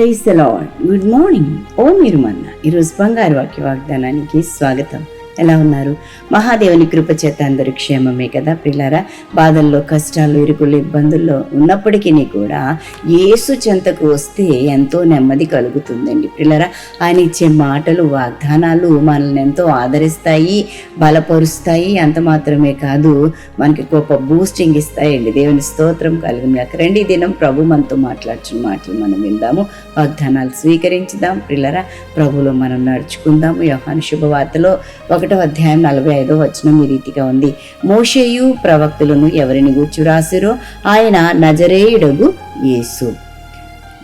praise the Lord good morning. ఓ మీరు మన్న ఈరోజు బంగారు వాక్య వాగ్దానానికి స్వాగతం. ఎలా ఉన్నారు? మహాదేవుని కృపచేత అందరూ క్షేమమే కదా పిల్లారా? బాధల్లో కష్టాలు ఇరుకులు ఇబ్బందుల్లో ఉన్నప్పటికీ కూడా యేసు చెంతకు వస్తే ఎంతో నెమ్మది కలుగుతుందండి పిల్లరా. ఆయన ఇచ్చే మాటలు వాగ్దానాలు మనల్ని ఎంతో ఆదరిస్తాయి బలపరుస్తాయి. అంత మాత్రమే కాదు మనకి గొప్ప బూస్టింగ్ ఇస్తాయండి. దేవుని స్తోత్రం కలిగిన రండి దినం ప్రభు మనతో మాట్లాడుచున్న మాటలు మనం విందాము. వాగ్దానాలు స్వీకరించుదాం పిల్లరా. ప్రభులో మనం నడుచుకుందాము. యోహాను శుభవార్తలో ఒకటో అధ్యాయం నలభై ఐదో వచ్చిన ఈ రీతిగా ఉంది. మోషేయు ప్రవక్తులను ఎవరిని గూర్చి రాసిరో ఆయన నజరేయుడగు యేసు.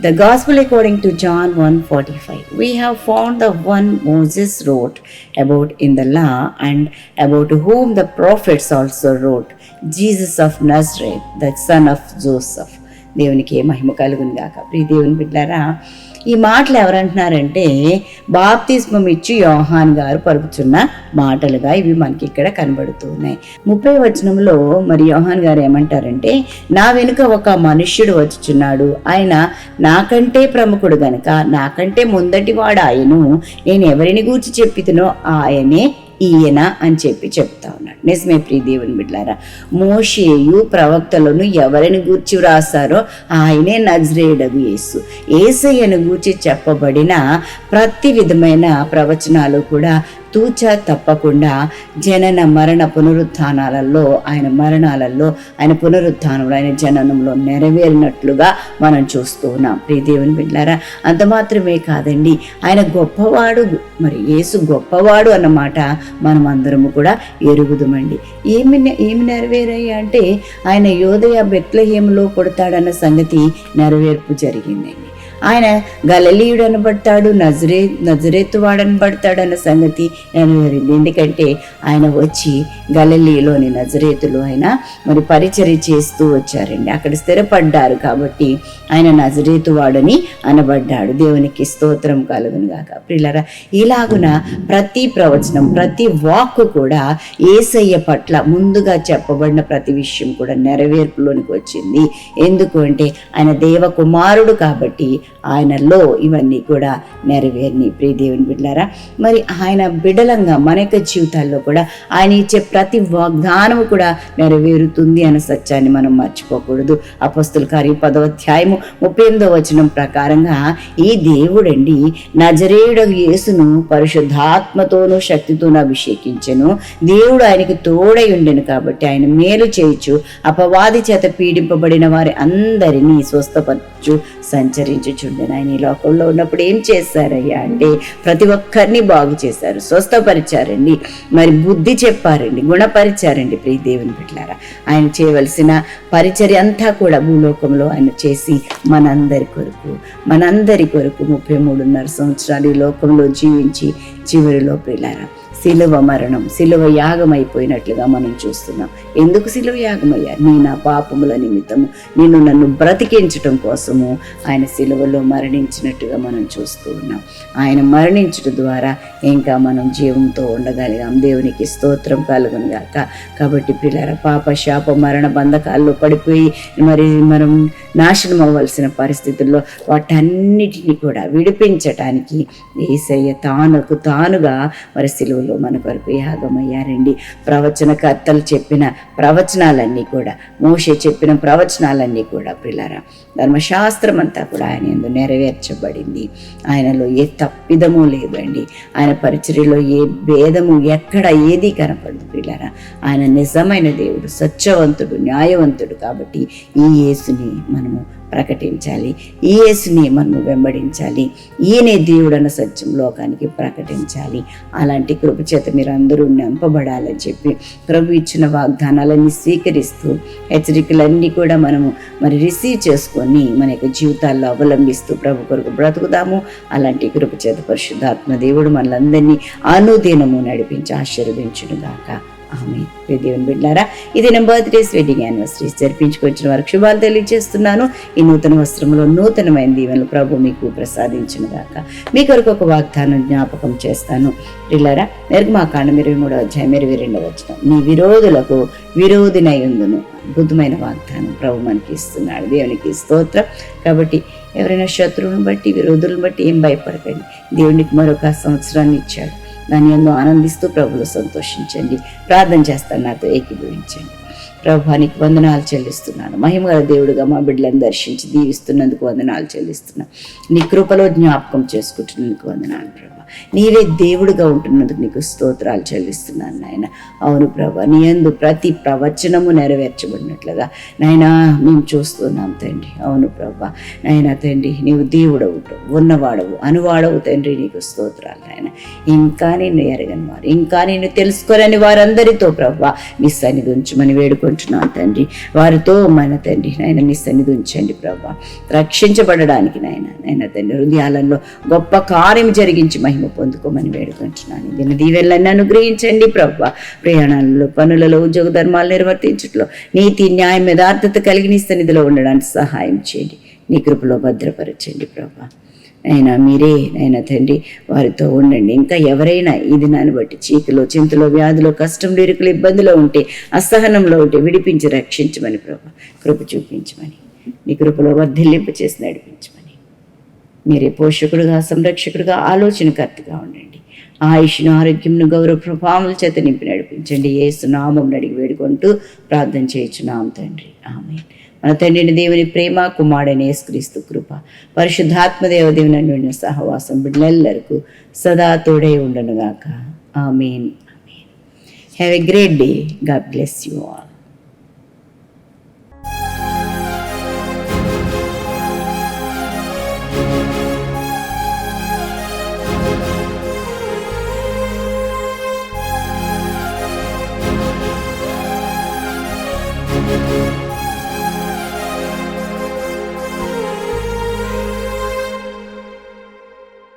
The gospel according to John one forty five we have found the one Moses wrote about in the law and about whom the prophets also wrote Jesus of Nazareth the son of Joseph దేవునికి మహిమ కలుగును గాక. ప్రియ దేవుని బిడ్డారా ఈ మాటలు ఎవరంటున్నారంటే బాప్తిస్మం ఇచ్చి యోహాన్ గారు పలుకుతున్న మాటలుగా ఇవి మనకి ఇక్కడ కనబడుతున్నాయి. ముప్పై వచనంలో మరి యోహాన్ గారు ఏమంటారంటే నా వెనుక ఒక మనుష్యుడు వచ్చుచున్నాడు. ఆయన నాకంటే ప్రముఖుడు గనక నాకంటే ముందటి వాడు ఆయను నేను ఎవరిని గూర్చి చెప్పితునో ఆయనే ఈయన అని చెప్పి చెప్తా ఉన్నాడు. నిజమే ప్రియ దేవుని బిడ్డారా మోషేయు ప్రవక్తలను ఎవరిని గూర్చి వ్రాసారో ఆయనే నజరేయుడగు యేసు. ఏసయ్యను గూర్చి చెప్పబడిన ప్రతి విధమైన ప్రవచనాలు కూడా తూచ తప్పకుండా జనన మరణ పునరుత్నాలలో ఆయన మరణాలలో ఆయన పునరుత్నంలో ఆయన జననంలో నెరవేరినట్లుగా మనం చూస్తూ ఉన్నాం. దేవుని బిడ్డారా అంత మాత్రమే కాదండి ఆయన గొప్పవాడు మరి యేసు గొప్పవాడు అన్నమాట మనం అందరము కూడా ఎరుగుదమండి. ఏమి ఏమి నెరవేరాయి అంటే ఆయన యోదయ బెత్లహేములో కొడతాడన్న సంగతి నెరవేర్పు జరిగిందండి. ఆయన గలలీయుడు అనబడతాడు నజరే నజరేతు వాడనబడతాడు అన్న సంగతి నెరవేరింది ఎందుకంటే ఆయన వచ్చి గలలీలోని నజరేతులు ఆయన మరి పరిచర్య చేస్తూ వచ్చారండి. అక్కడ స్థిరపడ్డారు కాబట్టి ఆయన నజరేతు వాడని అనబడ్డాడు. దేవునికి స్తోత్రం కలుగును గాక. ప్రిలరా ఇలాగున ప్రతి ప్రవచనం ప్రతి వాక్కు కూడా ఏసయ్య పట్ల ముందుగా చెప్పబడిన ప్రతి విషయం కూడా నెరవేర్పులోనికి వచ్చింది. ఎందుకు అంటే ఆయన దేవ కుమారుడు కాబట్టి ఆయనలో ఇవన్నీ కూడా నెరవేరిని ప్రియ దేవుని బిడ్డారా మరి ఆయన బిడలంగా మన యొక్క జీవితాల్లో కూడా ఆయన ఇచ్చే ప్రతి వాగ్దానము కూడా నెరవేరుతుంది అనే సత్యాన్ని మనం మర్చిపోకూడదు. అపస్తుల కార్య పదవ అధ్యాయము ముప్పై ఎనిమిదో వచనం ప్రకారంగా ఈ దేవుడండి నజరేయుడు యేసును పరిశుద్ధాత్మతోనూ శక్తితోనూ అభిషేకించను. దేవుడు ఆయనకి తోడై ఉండెను కాబట్టి ఆయన మేలు చేయొచ్చు అపవాది చేత పీడింపబడిన వారి అందరినీ స్వస్థపరచు సంచరించు సంచరించుచుండెను ఆయన ఈ లోకంలో ఉన్నప్పుడు ఏం చేశారయ్యా అంటే ప్రతి ఒక్కరిని బాగు చేశారు స్వస్థపరిచారండి. మరి బుద్ధి చెప్పారండి గుణపరిచారండి ప్రియ దేవుని బిడ్డలారా. ఆయన చేయవలసిన పరిచర్య అంతా కూడా భూలోకంలో ఆయన చేసి మనందరి కొరకు మనందరి కొరకు ముప్పై మూడున్నర సంవత్సరాలు ఈ లోకంలో జీవించి చివరిలో పిల్లారా శిలువ మరణం శిలువ యాగం అయిపోయినట్లుగా మనం చూస్తున్నాం. ఎందుకు శిలువ యాగమయ్యారు? నీ నా పాపముల నిమిత్తము నేను నన్ను బ్రతికించటం కోసము ఆయన శిలువలో మరణించినట్టుగా మనం చూస్తూ ఉన్నాం. ఆయన మరణించడం ద్వారా ఇంకా మనం జీవంతో ఉండగలిగాం. దేవునికి స్తోత్రం కలుగును గాక. కాబట్టి పిల్లల పాప శాప మరణ బంధకాల్లో పడిపోయి మరి మనం నాశనం అవ్వాల్సిన పరిస్థితుల్లో వాటన్నిటిని కూడా విడిపించటానికి ఏసయ్య తానుకు తానుగా మరి శిలువ సిలువలో మన కొరకు యాగమయ్యారండి ప్రవచనకర్తలు చెప్పిన ప్రవచనాలన్నీ కూడా మోషే చెప్పిన ప్రవచనాలన్నీ కూడా పిల్లరా ధర్మశాస్త్రం అంతా కూడా ఆయన ఎందు నెరవేర్చబడింది. ఆయనలో ఏ తప్పిదము లేదండి. ఆయన పరిచర్యలో ఏ భేదము ఎక్కడ ఏది కనపడదు పిల్లరా ఆయన నిజమైన దేవుడు సత్యవంతుడు న్యాయవంతుడు కాబట్టి ఈ యేసుని మనము ప్రకటించాలి. ఈ యేసుని మనము వెంబడించాలి. ఈయనే దేవుడన్న సత్యం లోకానికి ప్రకటించాలి. అలాంటి కృపచేత మీరు అందరూ నింపబడాలని చెప్పి ప్రభు ఇచ్చిన వాగ్దానాలన్నీ స్వీకరిస్తూ హెచ్చరికలన్నీ కూడా మనము మరి రిసీవ్ చేసుకొని మన యొక్క జీవితాల్లో అవలంబిస్తూ ప్రభు కొరకు బ్రతుకుదాము. అలాంటి కృపచేత పరిశుద్ధాత్మ దేవుడు మనలందరినీ అనుదినము నడిపించి ఆశీర్వదించును గాక ఆమె దేవుని బిడ్డారా ఇది నా బర్త్డేస్ వెడ్డింగ్ యానివర్సరీస్ జరిపించుకొచ్చిన వారికి శుభాలు తెలియజేస్తున్నాను. ఈ నూతన వస్త్రంలో నూతనమైన దీవెనలు ప్రభు మీకు ప్రసాదించిన గాక. మీ కొరకు ఒక వాగ్దానం జ్ఞాపకం చేస్తాను. పిల్లరా నిర్మాకాండం ఇరవై మూడవ అధ్యాయం ఇరవై రెండవ వచ్చిన నీ విరోధులకు విరోధినై ఉందును అద్భుతమైన వాగ్దానం ప్రభు మనకి ఇస్తున్నాడు. దేవునికి స్తోత్రం. కాబట్టి ఎవరైనా శత్రువుని బట్టి విరోధులను బట్టి ఏం భయపడకండి. దేవునికి మరొక సంవత్సరాన్ని ఇచ్చాడు. దాని ఎందు ఆనందిస్తూ ప్రభులు సంతోషించండి. ప్రార్థన చేస్తాను నాతో ఏకీభవించండి. ప్రభానికి వందనాలు చెల్లిస్తున్నాను. మహిమగల దేవుడుగా మా బిడ్డలను దర్శించి దీవిస్తున్నందుకు వందనాలు చెల్లిస్తున్నాను. నీ కృపలో జ్ఞాపకం చేసుకుంటున్నందుకు వందనాలు ప్రభు. నీవే దేవుడుగా ఉంటున్నందుకు నీకు స్తోత్రాలు చెల్లిస్తున్నాను నాయన. అవును ప్రభా నీ యందు ప్రతి ప్రవచనము నెరవేర్చబడినట్లుగా. నాయనా మేము చూస్తున్నాం తండ్రి. అవును ప్రభా నాయన తండ్రి నీవు దేవుడవు ఉన్నవాడవు అనువాడవు తండ్రి నీకు స్తోత్రాలు నాయన. ఇంకా నిన్ను ఎరగని వారు ఇంకా నిన్ను తెలుసుకోరని వారందరితో ప్రభా నీ సన్నిధి ఉంచమని వేడుకుంటున్నాను తండ్రి. వారితో మన తండ్రి నాయన నీ సన్నిధి ఉంచండి ప్రభా. రక్షించబడడానికి నాయన నాయన తండ్రి హృదయాలలో గొప్ప కార్యం జరిగించి మహిమ పొందుకోమని వేడుకుంటున్నాను. దీని దీవెళ్ళని అనుగ్రహించండి ప్రభా. ప్రయాణాలలో పనులలో ఉద్యోగ ధర్మాలు నిర్వర్తించట్లో నీతి న్యాయం యథార్థత కలిగిన నీ ఉండడానికి సహాయం చేయండి. నీ కృపలో భద్రపరచండి ప్రభా. అయినా మీరే అయినా తండ్రి వారితో ఉండండి. ఇంకా ఎవరైనా ఈ దినాన్ని బట్టి చీకలో చింతలో వ్యాధిలో కష్టం ఇరుకులు ఇబ్బందిలో ఉంటే అసహనంలో ఉంటే విడిపించి రక్షించమని ప్రభా. కృప చూపించమని. నీ కృపలో వర్ధిల్లింపు చేసి నడిపించమని. మీరే పోషకుడుగా సంరక్షకుడుగా ఆలోచనకర్తగా ఉండండి. ఆయుష్ను ఆరోగ్యంను గౌరవ ప్రభావముల చేత నింపి నడిపించండి. ఏసు నామం అడిగి వేడుకుంటూ ప్రార్థన చేయించున్నాం తండ్రి. ఆమె మన తండ్రిని దేవుని ప్రేమ కుమారుడైన యేసుక్రీస్తు కృప పరిశుద్ధాత్మ దేవుని నుండి సహవాసం బిడ్డలెల్లరకు సదా తోడై ఉండనుగాక. Amen. Amen. Have a great day God bless you all